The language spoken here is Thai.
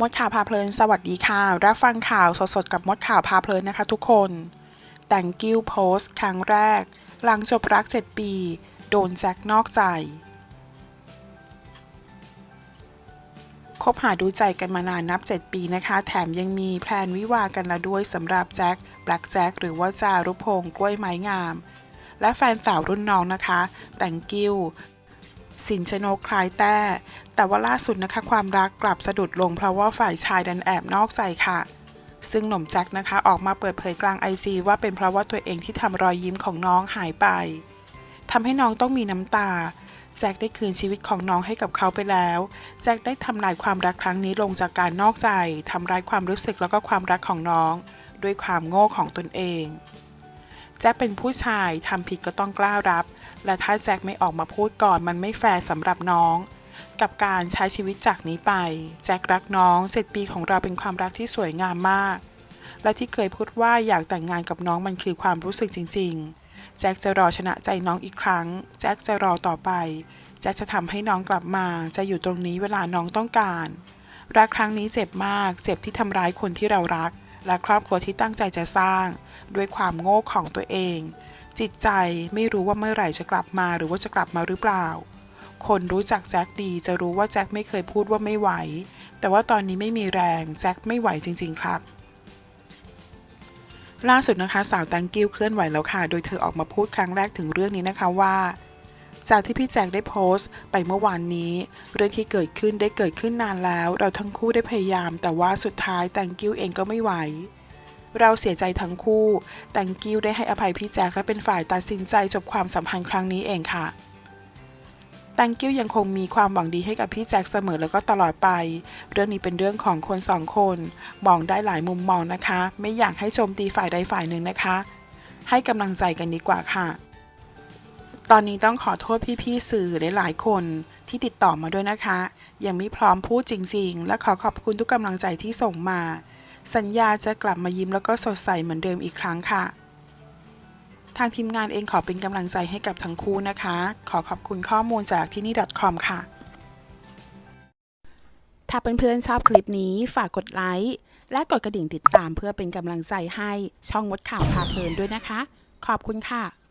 มดข่าวพาเพลิน สวัสดีค่ะ รับฟังข่าวสดๆ กับมดข่าวพาเพลินนะคะทุกคน แต่งกิ้วโพสต์ครั้งแรก หลังจบรัก 7 ปี โดนแจ็คนอกใจ คบหาดูใจกันมานานนับ 7 ปีนะคะ แถมยังมีแพลนวิวากันแล้วด้วยสำหรับแจ็คแบล็กแจ็คหรือว่าจารุพงศ์กล้วยไม้งาม และแฟนสาวรุ่นน้องนะคะ แต่งกิ้ว สินชนกคล้ายแต้ แต่ว่าล่าสุดนะคะความรักกลับสะดุดลงเพราะว่าฝ่ายชายดันแอบนอกใจค่ะ ซึ่งหนุ่มแจ็คนะคะ ออกมาเปิดเผยกลางไอจีว่าเป็นเพราะว่าตัวเองที่ทำรอยยิ้มของน้องหายไปทำให้น้องต้องมีน้ำตาแจ็คได้คืนชีวิตของน้องให้กับเขาไปแล้ว แจ็คได้ทำลายความรักครั้งนี้ลงจากการนอกใจ ทำร้ายความรู้สึกแล้วก็ความรักของน้อง ด้วยความโง่ของตนเอง แจ็คเป็นผู้ชายทำผิดก็ต้องกล้ารับ และถ้าแจ็คไม่ออกมาพูดก่อนมันไม่แฟร์สำหรับน้อง กับการใช้ชีวิตจากนี้ไป แจ็ครักน้อง 7 ปีของเราเป็นความรักที่สวยงามมาก และที่เคยพูดว่าอยากแต่งงานกับน้องมันคือความรู้สึกจริง ๆ แจ็คจะรอชนะใจน้องอีกครั้ง แจ็คจะรอต่อไป แจ็คจะทำให้น้องกลับมา จะอยู่ตรงนี้เวลาน้องต้องการ รักครั้งนี้เจ็บมาก เจ็บที่ทำร้ายคนที่เรารัก และครอบครัวที่ตั้งใจจะสร้าง ด้วยความโง่ของตัวเอง จิตใจไม่รู้ว่าเมื่อไหร่จะกลับมาหรือว่าจะกลับมาหรือเปล่า คนรู้จักแจ็คดีจะรู้ว่าแจ็คไม่เคยพูดว่าไม่ไหว แต่ว่าตอนนี้ไม่มีแรงแจ็คไม่ไหวจริง ๆ ครับล่าสุดนะคะสาวตังกิ้วเคลื่อนไหวแล้วค่ะ โดยเธอออกมาพูดครั้งแรกถึงเรื่องนี้นะคะว่า จากที่พี่แจ็คได้โพสต์ ไปเมื่อวานนี้ เรื่องที่เกิดขึ้นได้เกิดขึ้นนานแล้ว เราทั้งคู่ได้พยายาม แต่ว่าสุดท้ายแตงกิ้วเองก็ไม่ไหว เราเสียใจทั้งคู่ แตงกิ้วได้ให้อภัยพี่แจ็คและเป็นฝ่ายตัดสินใจจบความสัมพันธ์ครั้งนี้เองค่ะแตงกิ้วยังคงมีความหวังดีให้กับพี่แจ็คเสมอแล้วก็ตลอดไป เรื่องนี้เป็นเรื่องของคนสองคน มองได้หลายมุมมองนะคะ ไม่อยากให้โจมตีฝ่ายใดฝ่ายหนึ่งนะคะ ให้กำลังใจกันดีกว่าค่ะ ตอนนี้ต้องขอโทษพี่ๆสื่อหลายๆคนที่ติดต่อมาด้วยนะคะ ยังไม่พร้อมพูดจริง ๆ และขอขอบคุณทุกกำลังใจที่ส่งมา สัญญาจะกลับมายิ้มแล้วก็สดใสเหมือนเดิมอีกครั้งค่ะ ทางทีมงานเองขอเป็นกำลังใจให้กับทั้งคู่นะคะ ขอขอบคุณข้อมูลจากที่นี่ .com ค่ะ ถ้าเพื่อนๆชอบคลิปนี้ฝากกดไลค์และกดกระดิ่งติดตามเพื่อเป็นกำลังใจให้ช่องมดข่าวพาเพลินด้วยนะคะ ขอบคุณค่ะ